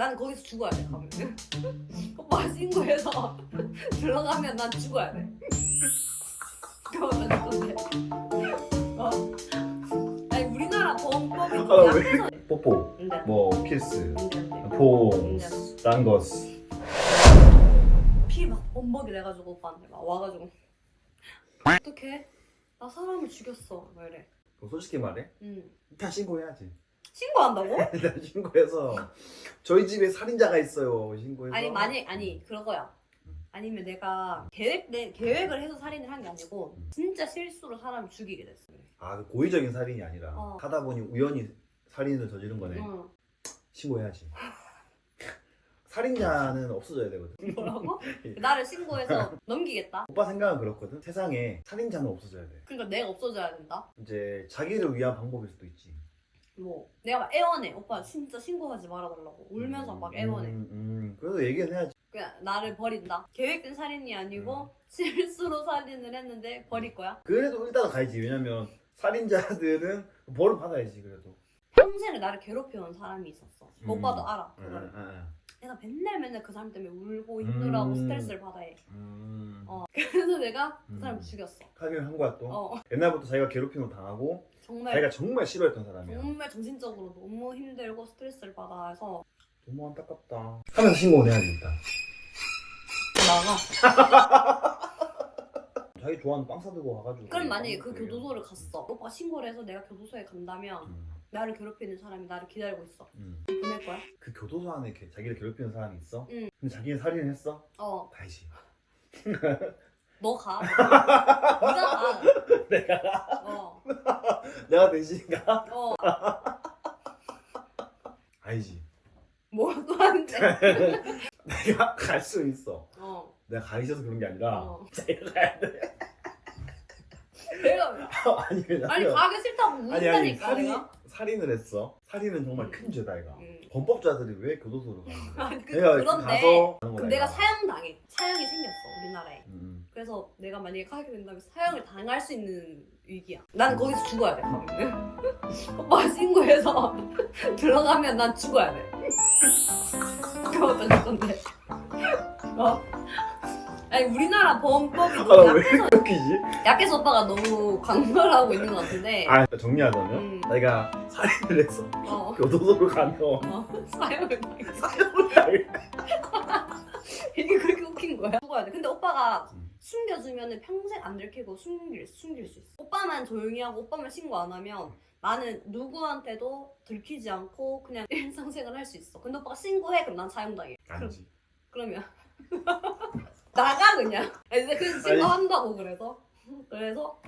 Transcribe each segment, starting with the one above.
난 거기서 죽어야 돼 가면 오빠 신고해서 들어가면 난 죽어야 돼. 그러면 될 건데 어? 아니 우리나라 보험법이 아, 왜? 약해서 뽀뽀, 안돼 뭐 키스, 안돼 안돼 포, 딴 것. 피막 범벅이 돼가지고 오빠한테 막 와가지고. 어떡해? 나 사람을 죽였어. 막 이래. 뭐 솔직히 말해? 응. 일단 신고해야지. 신고한다고? 일단 신고해서 저희 집에 살인자가 있어요. 신고해서. 아니 만약 아니 그거야. 아니면 내가 계획 내 계획을 해서 살인을 한 게 아니고 진짜 실수로 사람을 죽이게 됐어. 아, 그 고의적인 살인이 아니라 어. 하다 보니 우연히 살인을 저지른 거네. 응. 신고해야지. 살인자는 없어져야 되거든. 뭐라고? 나를 신고해서 넘기겠다. 오빠 생각은 그렇거든. 세상에 살인자는 없어져야 돼. 그러니까 내가 없어져야 된다. 이제 자기를 위한 방법일 수도 있지. 뭐 내가 막 애원해. 오빠 진짜 신고하지 말아달라고 울면서 막 애원해. 음, 음, 그래도 얘기는 해야지. 그냥 나를 버린다. 계획된 살인이 아니고 음. 실수로 살인을 했는데 버릴 거야. 그래도 일단은 가야지. 왜냐면 살인자들은 벌을 받아야지 그래도. 평생을 나를 괴롭혀온 사람이 있었어. 음. 오빠도 알아. 응, 그거를. 응, 응. 내가 맨날 맨날 그 사람 때문에 울고 힘들어하고 음. 스트레스를 받아 해. 음. 어. 그래서 내가 그 음. 사람을 죽였어. 하긴 한 거야 또. 어. 옛날부터 자기가 괴롭힘을 당하고 정말 자기가 정말 싫어했던 사람이야. 정말 정신적으로 너무 힘들고 스트레스를 받아서 너무 안타깝다. 하면서 신고는 일단. 나가. 자기 좋아하는 빵 사들고 가가지고. 그럼 만약에 그. 교도소를 갔어. 오빠가 신고를 해서 내가 교도소에 간다면 음, 나를 괴롭히는 사람이 나를 기다리고 있어. 음. 보낼 거야? 그 교도소 안에 이렇게 자기를 괴롭히는 사람이 있어? 응. 근데 자기는 살인을 했어? 어. 가야지. 너 가. 네가 가. 내가 어. 내가 대신 가? 어. 아니지. 뭐또 하는데? 내가 갈 수 있어. 어. 내가 가 있어서 그런 게 아니라 어. 자기가 가야 돼. 내가 아니 왜냐면 아니 가기 싫다고 아니 아니 내가. 살인을 했어. 살인은 정말 음. 큰 죄다 이가. 응. 범법자들이 왜 교도소로 가는 거야? 아니 그, 내가 그런데 가서 하는 그 거야, 내가 이거. 사형당해. 사형이 생겼어 우리나라에. 음. 그래서 내가 만약에 가게 된다면 사형을 당할 수 있는 위기야. 난 거기서 죽어야 돼. 가면. 오빠가 신고해서 들어가면 난 죽어야 돼. 그럼 어떡할 건데? 어? 아니 우리나라 보험법이 너무 아왜 약해서 웃기지? 약해서 오빠가 너무 강렬하고 있는 것 같은데. 아 정리하자면 음. 내가 살인을 해서 어. 교도소로 가면 어. 사형을 당해. 사형을 당해. 이게 그렇게 웃긴 거야? 죽어야 돼. 근데 오빠가 음. 숨겨주면 평생 안 들키고 숨길, 숨길 수 있어. 오빠만 조용히 하고 오빠만 신고 안 하면 나는 누구한테도 들키지 않고 그냥 일상생활 할 수 있어. 근데 오빠가 신고해? 그럼 난 사형당해. 그럼, 아니지. 그러면 나가 그냥. 아니, 근데 그 신고한다고 그래서. 그래서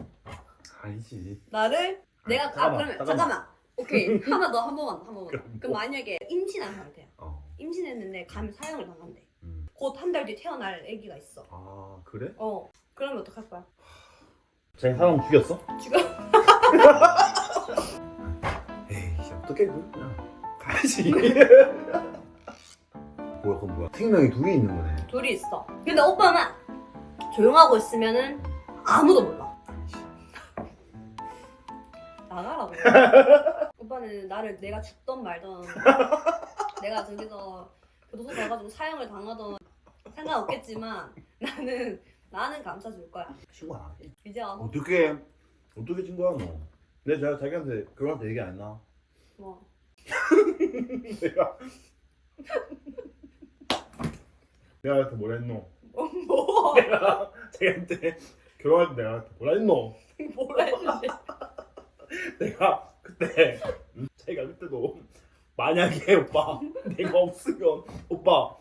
아니지. 나를 내가 아, 잠깐만, 그러면 잠깐만. 잠깐만. 오케이 하나 더 한 번만 더, 한 번만 더. 그럼 그럼 뭐? 만약에 임신한 상태야. 어. 임신했는데 가면 사형을 당한대. 음. 곧 한 달 뒤에 태어날 아기가 있어. 아 그래? 어. 그러면 어떡할 거야? 자기 사람 죽였어? 죽여? 에이 어떻게 그냥 가야지. 뭐야 그건 뭐야? 생명이 둘이 있는 거네. 둘이 있어. 근데 오빠만 조용하고 있으면은 아무도 몰라. 나가라고. 오빠는 나를 내가 죽던 말던 내가 저기서 교도소 가가지고 사형을 당하던 상관 없겠지만 나는 나는 감싸줄 거야. 신고 안 하게. 이제 와서 어떻게 어떻게 친거야 너? 내 제가 자기한테 때 얘기 안 했나? 뭐 내가 내가 나한테 뭐라 했노? 뭐, 뭐 내가 자기한테 결혼할 때 내가 나한테 뭐라 했노? 뭐라 했는데 내가 그때 음, 자기가 그때도 만약에 오빠 내가 없으면 오빠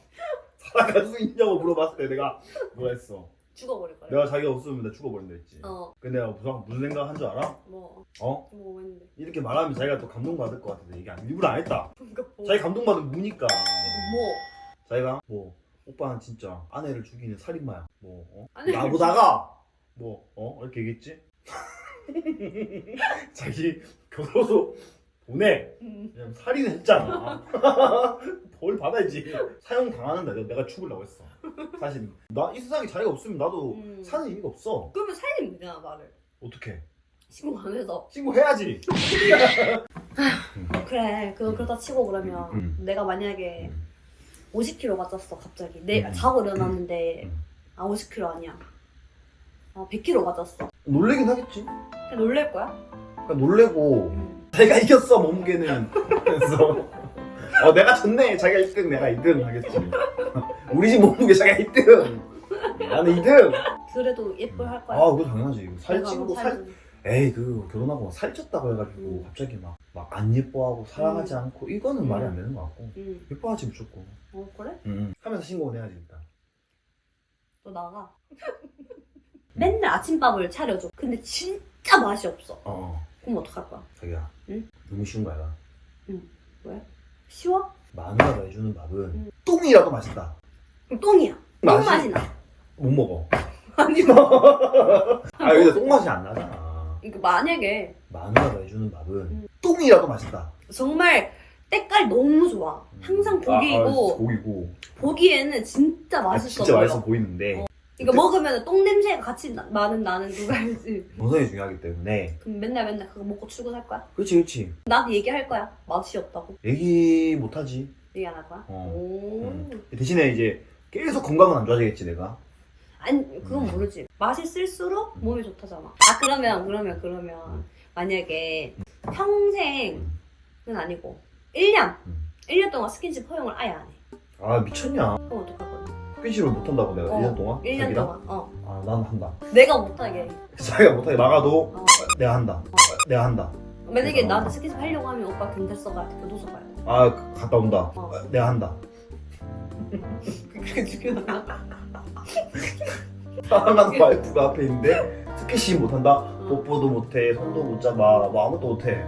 살아갈 수 있냐고 물어봤을 때 내가 뭐라 했어? 죽어버릴 거야. 내가 자기가 없으면 나 죽어버린다 했지. 어, 근데 내가 무슨, 무슨 생각 한 줄 알아? 뭐, 어? 뭐 했는데. 이렇게 말하면 자기가 또 감동받을 것 같아서 안 일부러 안 했다. 그러니까 뭐, 자기 감동받으면 무니까. 뭐, 자기가 뭐 오빠는 진짜 아내를 죽이는 살인마야. 뭐 어? 아내를 나보다가 뭐 어? 이렇게 얘기했지? 자기 교도소 보내. 음, 그냥 살인을 했잖아. 벌 받아야지. 사형 당하는데 내가, 내가 죽으려고 했어. 사실 나 이 세상에 자기가 없으면 나도 음. 사는 이유가 없어. 그러면 살리면 되잖아 나를. 어떻게? 신고 안 해서. 신고해야지. 그래, 그거 음. 그러다 치고 그러면 음. 내가 만약에 50kg가 쪘어 갑자기. 내 음. 자고 일어났는데 음. 아 50kg 아니야. 아 100kg가 쪘어. 놀래긴 하겠지. 놀랄 거야? 그러니까 놀래고 음. 자기가 이겼어 몸무게는 그래서 어 내가 졌네 자기가 1등 내가 2등 하겠지 우리 집 몸무게 자기가 1등 나는 2등 그래도 예쁠 할 거야. 아 그거 당연하지 살찌고 뭐살 살찌고. 에이 그 결혼하고 살쪘다고 해가지고 음. 갑자기 막 막 안 예뻐하고 사랑하지 않고 이거는 음. 말이 안 되는 것 같고 응. 예뻐하지 무조건 어 그래? 응. 하면서 신고는 해야지 일단 너 나가. 맨날 아침밥을 차려줘. 근데 진짜 맛이 없어. 어 그럼 어떡할 거야? 자기야 응? 너무 쉬운 거야 쉬워? 마누라가 해주는 밥은 음. 똥이라도 맛있다 그럼 똥이야. 똥 맛이- 나. 못 먹어 아니 뭐. 아 근데 똥맛이 안 나잖아 이거 만약에 마누라가 해주는 밥은 음. 똥이라도 맛있다 정말 때깔 너무 좋아. 항상 고기이고 아, 아, 고기고 보기에는 진짜 아, 맛있어 진짜 보여. 맛있어 보이는데 이거 먹으면 똥 냄새가 같이 나, 나는 나는 그거 알지? 건성이 중요하기 때문에 그럼 맨날 맨날 그거 먹고 출근할 거야? 그렇지 그렇지 나한테 얘기할 거야. 맛이 없다고. 얘기 못하지 얘기 안 할 거야? 어. 오. 음. 대신에 이제 계속 건강은 안 좋아지겠지 내가 아니 그건 음. 모르지. 맛이 쓸수록 음. 몸에 좋다잖아. 아 그러면 그러면 그러면 음. 만약에 평생은 음. 아니고 1년 음. 1년 동안 스킨십 허용을 아예 안 해. 아 미쳤냐 그럼 어떡할 거야? 스킨십을 못한다고 내가 어, 1년 동안? 1년 자기랑? 동안. 어. 아 나는 한다 내가 못하게. 자기가 못하게 막아도 어. 내가 한다 내가 한다 만약에 어. 나한테 스킨십 하려고 하면 오빠 경찰서 가야 돼. 교도소 가야 돼. 아 그- 갔다 온다 어. 내가 한다 그렇게 죽여놔. 사랑하는 와이프가 앞에 있는데 스킨십 못 한다 어. 뽀뽀도 못해 손도 못 잡아 뭐 아무것도 못해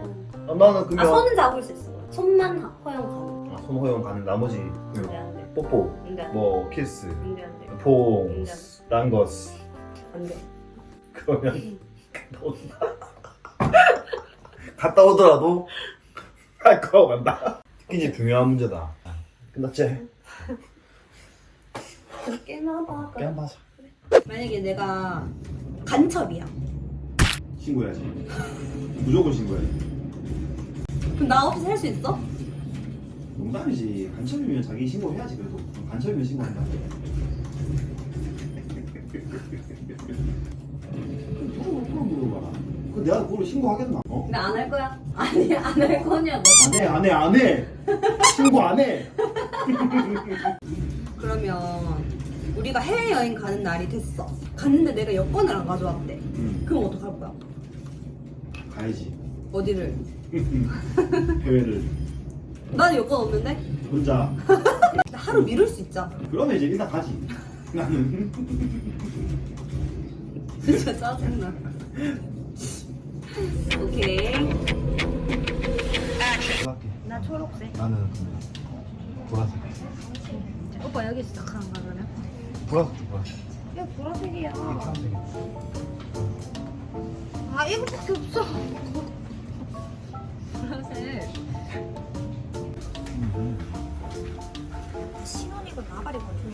아, 나는 아 그냥 손은 잡을 수 있어. 손만 하- 허용 가능. 아, 손 허용 가는 나머지 안돼 그냥 안돼 뽀뽀 안돼 뭐 키스 안돼 안돼 퐁 음. 딴거스 안돼. 그러면 갔다 온다 갔다 오더라도 할 거라고 간다 스킨십 중요한 문제다 끝났지? 깨나 봐. 번 하자 만약에 내가 간첩이야. 신고해야지 무조건 신고해 그럼 나 없이 살 수 있어? 농담이지 간첩이면 자기 신고해야지 그래도 간첩이면 신고한다 물어봐 물어봐 물어봐라 그 내가 그걸 신고하겠나? 어? 근데 안 할 거야? 아니 안 할 거냐고. 안해 안해 안해 신고 안해 그러면 우리가 해외 여행 가는 날이 됐어. 갔는데 내가 여권을 안 가져왔대. 응 그럼 어떡할 거야? 가야지 어디를? 해외를 나는 여권 없는데? 혼자 나 하루 미룰 수 있잖아. 그러면 이제 일단 가지 나는 진짜 짜증나. 오케이. 할게 나 초록색. 나는 보라색 오빠 여기 시작하는 거야 그러면? 보라색 줘 보라색 야 보라색이야. 이게 파란색이야 아 이거밖에 없어. 보라색. 신혼이고 나발이 거든.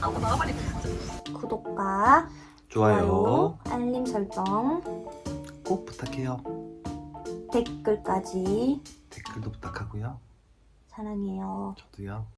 하고 나발이 거든. 구독과 좋아요, 알림 설정, 꼭 부탁해요 댓글까지 댓글도 부탁하고요 사랑해요. 저도요